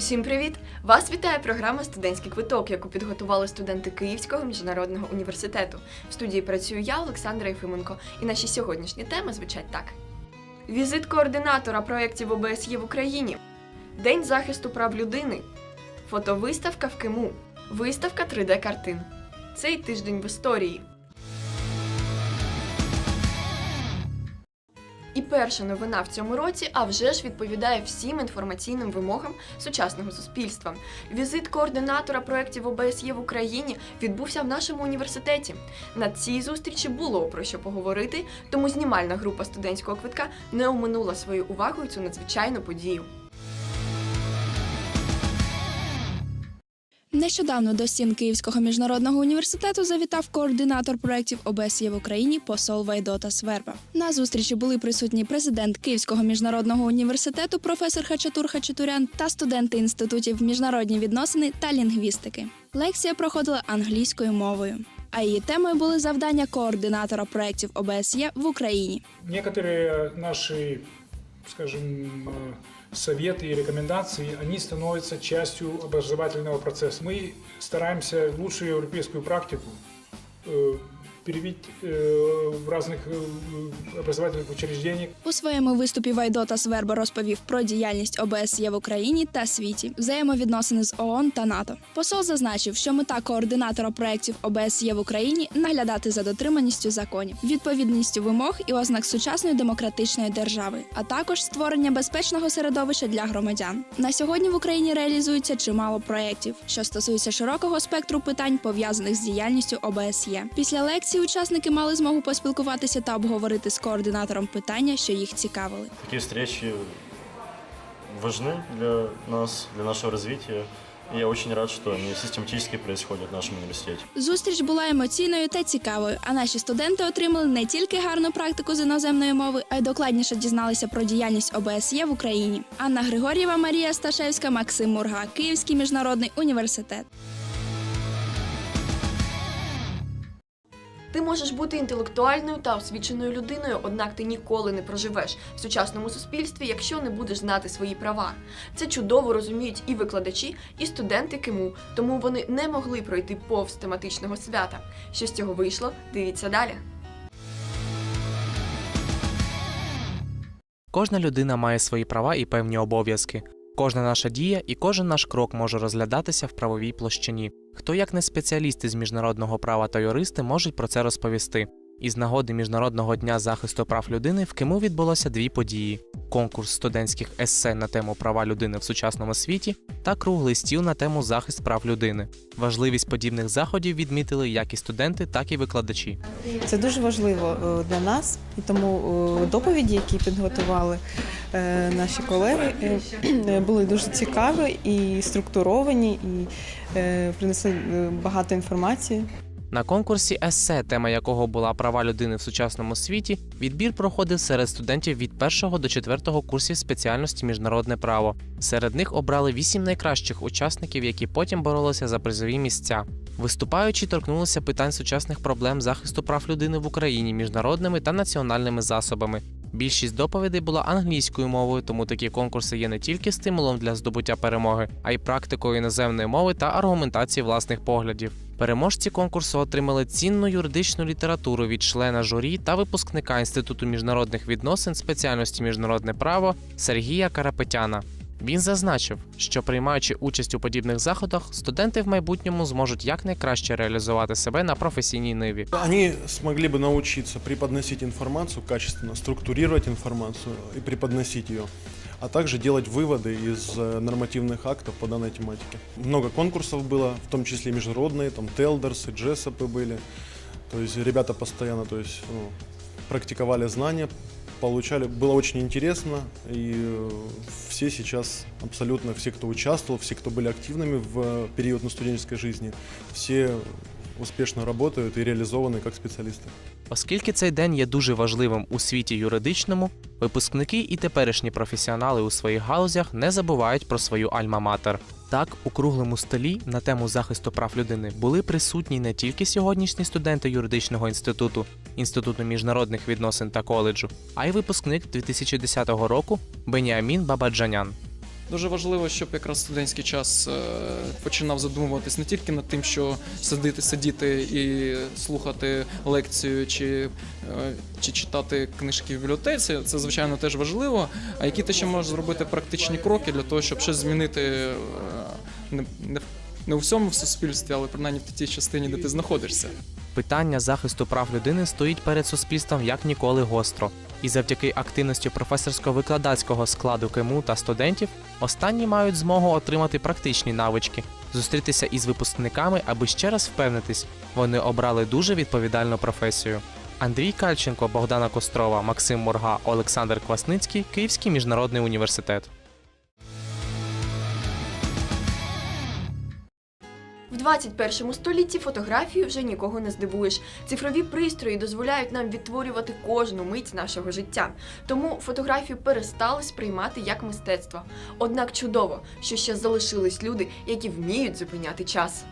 Усім привіт! Вас вітає програма Студентський квиток, яку підготували студенти Київського міжнародного університету. В студії працюю я, Олександра Єфименко, і наші сьогоднішні теми звучать так: візит координатора проєктів ОБСЄ в Україні, День захисту прав людини, фотовиставка в Киму, виставка 3D-картин. Цей тиждень в історії. І перша новина в цьому році, а вже ж відповідає всім інформаційним вимогам сучасного суспільства. Візит координатора проєктів ОБСЄ в Україні відбувся в нашому університеті. На цій зустрічі було про що поговорити, тому знімальна група студентського квитка не оминула свою увагу цю надзвичайну подію. Нещодавно до стін Київського міжнародного університету завітав координатор проєктів ОБСЄ в Україні посол Вайдота Сверба. На зустрічі були присутні президент Київського міжнародного університету, професор Хачатур Хачатурян та студенти інститутів міжнародні відносини та лінгвістики. Лекція проходила англійською мовою. А її темою були завдання координатора проєктів ОБСЄ в Україні. Некоторые наши, скажем, э, советы и рекомендации, они становятся частью образовательного процесса. Мы стараемся лучшую европейскую практику э, перевить э, в разных э, образовательных учреждениях. У своєму виступі Вайдота Сверба розповів про діяльність ОБСЄ в Україні та світі, взаємовідносини з ООН та НАТО. Посол зазначив, що мета координатора проєктів ОБСЄ в Україні наглядати за дотриманістю законів, відповідністю вимог і ознак сучасної демократичної держави, а також створення безпечного середовища для громадян. На сьогодні в Україні реалізується чимало проєктів, що стосуються широкого спектру питань, пов'язаних з діяльністю ОБСЄ. Після лекції учасники мали змогу поспілкуватися та обговорити з координатором питання, що їх цікавили. Такие встречи важны для нас, для нашего развития. И я очень рад, что они систематически происходят в нашем университете. Зустріч була емоційною та цікавою, а наші студенти отримали не тільки гарну практику з іноземної мови, а й докладніше дізналися про діяльність ОБСЄ в Україні. Анна Григор'єва, Марія Сташевська, Максим Мурга, Київський міжнародний університет. Ти можеш бути інтелектуальною та освіченою людиною, однак ти ніколи не проживеш в сучасному суспільстві, якщо не будеш знати свої права. Це чудово розуміють і викладачі, і студенти КИМУ, тому вони не могли пройти повз тематичного свята. Що з цього вийшло? Дивіться далі. Кожна людина має свої права і певні обов'язки. Кожна наша дія і кожен наш крок може розглядатися в правовій площині. Хто як не спеціалісти з міжнародного права та юристи можуть про це розповісти. Із нагоди Міжнародного дня захисту прав людини в Киму відбулося дві події: конкурс студентських есе на тему права людини в сучасному світі та круглий стіл на тему захист прав людини. Важливість подібних заходів відмітили як і студенти, так і викладачі. Це дуже важливо е, для нас, і тому е, доповіді, які підготували е, наші колеги, були дуже цікаві і структуровані, і принесли багато інформації. На конкурсі есе, тема якого була права людини в сучасному світі, відбір проходив серед студентів від першого до четвертого курсів спеціальності міжнародне право. Серед них обрали вісім найкращих учасників, які потім боролися за призові місця. Виступаючі торкнулися питань сучасних проблем захисту прав людини в Україні міжнародними та національними засобами. Більшість доповідей була англійською мовою, тому такі конкурси є не тільки стимулом для здобуття перемоги, а й практикою іноземної мови та аргументації власних поглядів. Переможці конкурсу отримали цінну юридичну літературу від члена журі та випускника Інституту міжнародних відносин спеціальності міжнародне право Сергія Карапетяна. Він зазначив, що приймаючи участь у подібних заходах, студенти в майбутньому зможуть якнайкраще реалізувати себе на професійній ниві. Они смогли бы научиться преподносить информацию качественно, структурировать информацию и преподносить ее, а также делать выводы из э, нормативных актов по данной тематике. Много конкурсов было, в том числе международные, там Телдерсы, Джессопы были. То есть ребята постоянно то есть, ну, практиковали знания, получали, было очень интересно, и э, все сейчас, абсолютно все, кто участвовал, все, кто были активными в э, период на студенческой жизни, все успешно работают и реализованы как специалисты. Оскільки цей день є дуже важливим у світі юридичному, випускники і теперішні професіонали у своїх галузях не забувають про свою альма-матер. Так, у круглому столі на тему захисту прав людини були присутні не тільки сьогоднішні студенти юридичного інституту, інституту міжнародних відносин та коледжу, а й випускник 2010 року Беніамін Бабаджанян. Дуже важливо, щоб якраз студентський час е, починав задумуватись не тільки над тим, що сидіти, сидіти і слухати лекцію чи, е, чи читати книжки в бібліотеці. Це звичайно теж важливо. А які ти ще можеш зробити практичні кроки для того, щоб щось змінити е, не, не, не у всьому в суспільстві, але принаймні в тій частині, де ти знаходишся. Питання захисту прав людини стоїть перед суспільством як ніколи гостро, і завдяки активності професорсько-викладацького складу КМУ та студентів останні мають змогу отримати практичні навички, зустрітися із випускниками, аби ще раз впевнитись, вони обрали дуже відповідальну професію. Андрій Кальченко, Богдана Кострова, Максим Морга, Олександр Квасницький, Київський міжнародний університет. В 21 столітті фотографію вже нікого не здивуєш. Цифрові пристрої дозволяють нам відтворювати кожну мить нашого життя. Тому фотографію перестали сприймати як мистецтво. Однак чудово, що ще залишились люди, які вміють зупиняти час.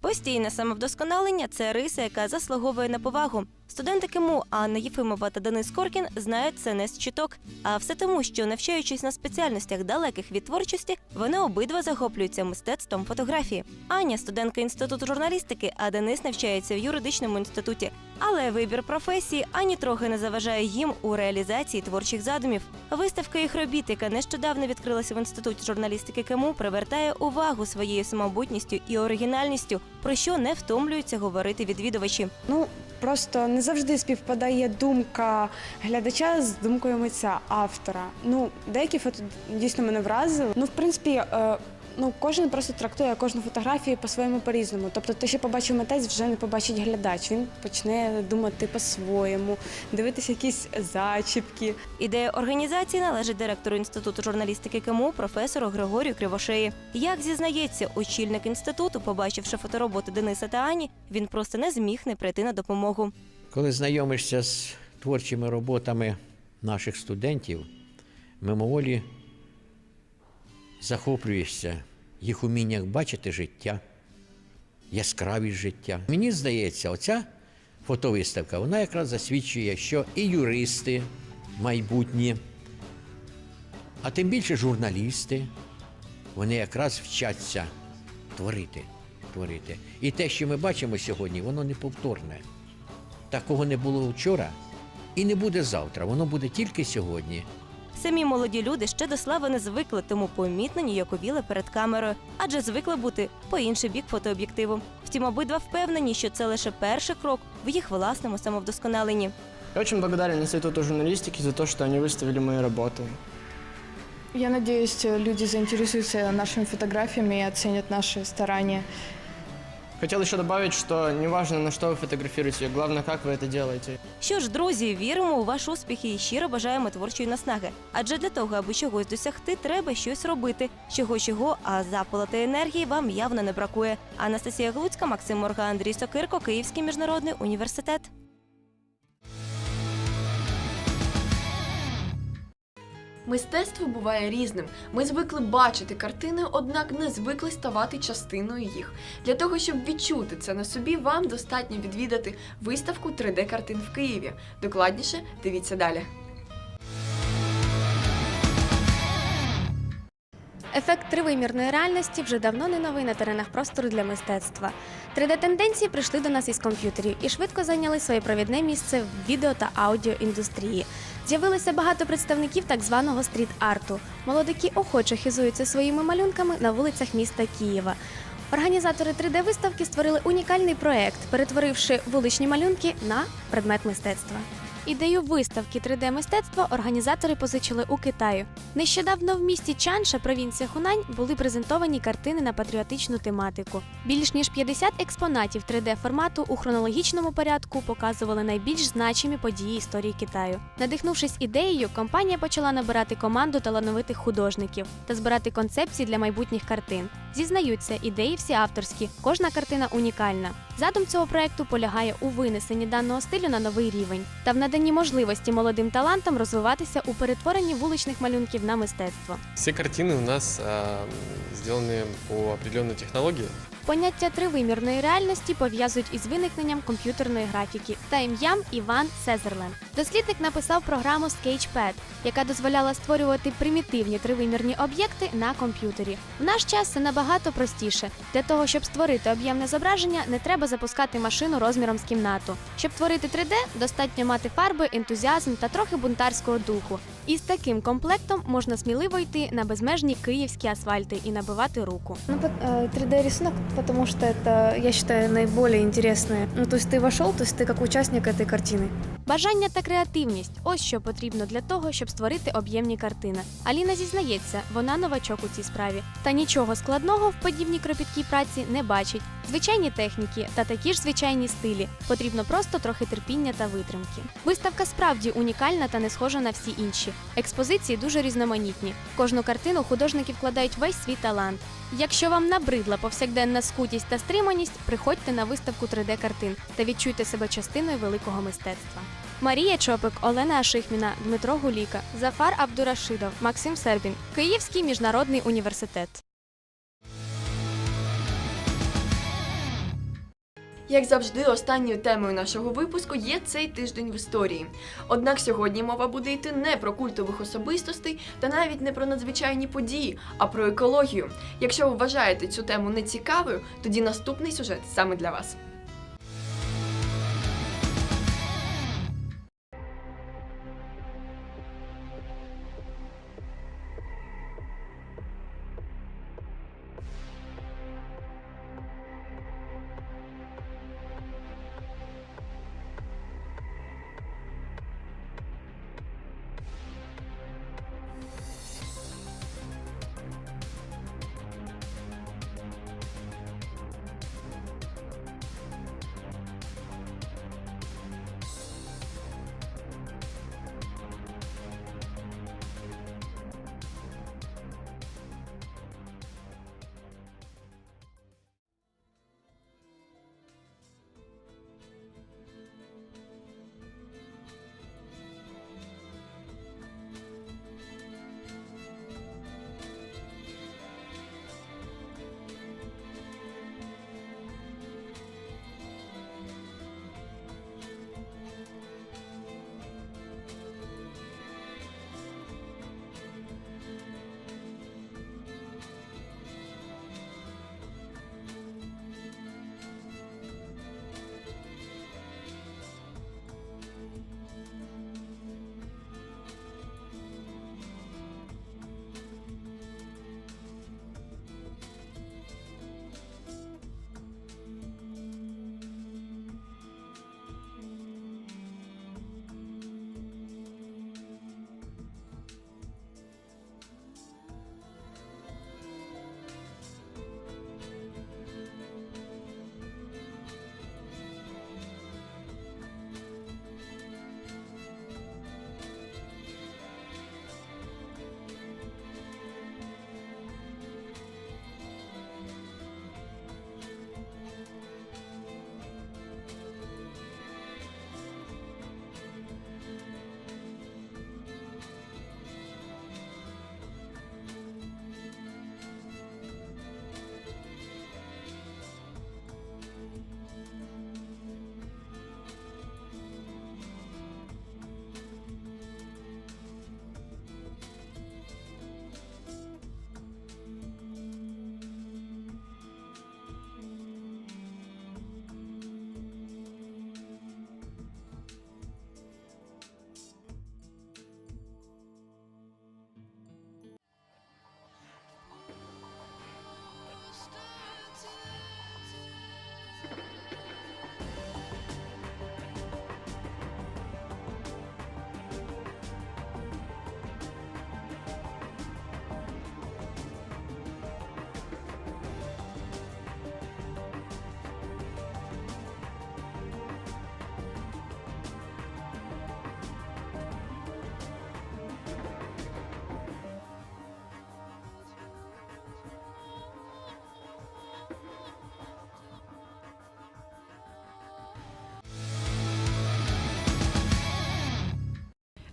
Постійне самовдосконалення це риса, яка заслуговує на повагу. Студенти КМУ Анна Єфимова та Денис Коркін знають з чуток. А все тому, що навчаючись на спеціальностях далеких від творчості, вони обидва захоплюються мистецтвом фотографії. Аня студентка інституту журналістики, а Денис навчається в юридичному інституті. Але вибір професії ані трохи не заважає їм у реалізації творчих задумів. Виставка їх робіт, яка нещодавно відкрилася в інституті журналістики КМУ, привертає увагу своєю самобутністю і оригінальністю, про що не втомлюються говорити відвідувачі. Ну просто не завжди співпадає думка глядача з думкою митця автора. Ну, деякі фото дійсно мене вразили. Ну, в принципі, е, ну кожен просто трактує кожну фотографію по-своєму по-різному. Тобто, те, що побачив митець, вже не побачить глядач. Він почне думати по-своєму, дивитися якісь зачіпки. Ідея організації належить директору інституту журналістики КМУ професору Григорію Кривошеї. Як зізнається, очільник інституту, побачивши фотороботи Дениса та Ані, він просто не зміг не прийти на допомогу. Коли знайомишся з творчими роботами наших студентів, мимоволі захоплюєшся їх уміннях бачити життя, яскравість життя. Мені здається, оця фотовиставка вона якраз засвідчує, що і юристи майбутні, а тим більше журналісти, вони якраз вчаться творити. творити. І те, що ми бачимо сьогодні, воно неповторне. Такого не було вчора і не буде завтра. Воно буде тільки сьогодні. Самі молоді люди ще до слави не звикли, тому помітно ніяковіли перед камерою, адже звикли бути по інший бік фотооб'єктиву. Втім, обидва впевнені, що це лише перший крок в їх власному самовдосконаленні. Я очень благодарен Институту журналистики за то, что они выставили мои работы. Я надеюсь, люди заинтересуются нашими фотографиями и оценят наши старания. Хотел еще добавить, что неважно, на что вы фотографируете, главное, как вы это делаете. Що ж, друзі, віримо у ваш успіх і щиро бажаємо творчої наснаги. Адже для того, аби чогось досягти, треба щось робити. Чого чого, а запала та енергії вам явно не бракує. Анастасія Глуцька, Максим Морга, Андрій Сокирко, Київський міжнародний університет. Мистецтво буває різним. Ми звикли бачити картини, однак не звикли ставати частиною їх. Для того, щоб відчути це на собі, вам достатньо відвідати виставку 3D-картин в Києві. Докладніше дивіться далі. Ефект тривимірної реальності вже давно не новий на теренах простору для мистецтва. 3D-тенденції прийшли до нас із комп'ютерів і швидко зайняли своє провідне місце в відео та аудіоіндустрії. З'явилося багато представників так званого стріт-арту. Молодики охоче хизуються своїми малюнками на вулицях міста Києва. Організатори 3D-виставки створили унікальний проект, перетворивши вуличні малюнки на предмет мистецтва. Ідею виставки 3D-мистецтва організатори позичили у Китаю. Нещодавно в місті Чанша, провінція Хунань, були презентовані картини на патріотичну тематику. Більш ніж 50 експонатів 3D-формату у хронологічному порядку показували найбільш значимі події історії Китаю. Надихнувшись ідеєю, компанія почала набирати команду талановитих художників та збирати концепції для майбутніх картин. Зізнаються, ідеї всі авторські, кожна картина унікальна. Задум цього проекту полягає у винесенні даного стилю на новий рівень та в наданні можливості молодим талантам розвиватися у перетворенні вуличних малюнків на мистецтво. Всі картини у нас сделаны по определенной технологии. Поняття тривимірної реальності пов'язують із виникненням комп'ютерної графіки та ім'ям Іван Сезерлен. Дослідник написав програму Sketchpad, яка дозволяла створювати примітивні тривимірні об'єкти на комп'ютері. В наш час це набагато простіше. Для того, щоб створити об'ємне зображення, не треба запускати машину розміром з кімнату. Щоб творити 3D, достатньо мати фарби, ентузіазм та трохи бунтарського духу. І з таким комплектом можна сміливо йти на безмежні київські асфальти і набивати руку. Ну, 3D рисунок, потому что это, я считаю, наиболее интересное. Ну, то есть ты вошел, то есть ты как участник этой картины. Бажання та креативність ось що потрібно для того, щоб створити об'ємні картини. Аліна зізнається, вона новачок у цій справі. Та нічого складного в подібній кропіткій праці не бачить. Звичайні техніки та такі ж звичайні стилі. Потрібно просто трохи терпіння та витримки. Виставка справді унікальна та не схожа на всі інші. Експозиції дуже різноманітні. В кожну картину художники вкладають весь свій талант. Якщо вам набридла повсякденна скутість та стриманість, приходьте на виставку 3D-картин та відчуйте себе частиною великого мистецтва. Марія Чопик, Олена Ашихміна, Дмитро Гуліка, Зафар Абдурашидов, Максим Сербін, Київський міжнародний університет. Як завжди, останньою темою нашого випуску є цей тиждень в історії. Однак сьогодні мова буде йти не про культових особистостей та навіть не про надзвичайні події, а про екологію. Якщо ви вважаєте цю тему нецікавою, тоді наступний сюжет саме для вас.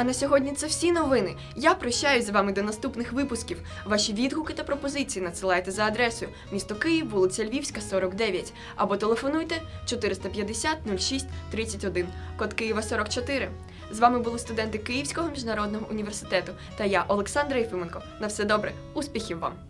А на сьогодні це всі новини. Я прощаюсь з вами до наступних випусків. Ваші відгуки та пропозиції надсилайте за адресою місто Київ, вулиця Львівська, 49 або телефонуйте 450 06 31, код Києва 44. З вами були студенти Київського міжнародного університету та я, Олександра Єфименко. На все добре, успіхів вам!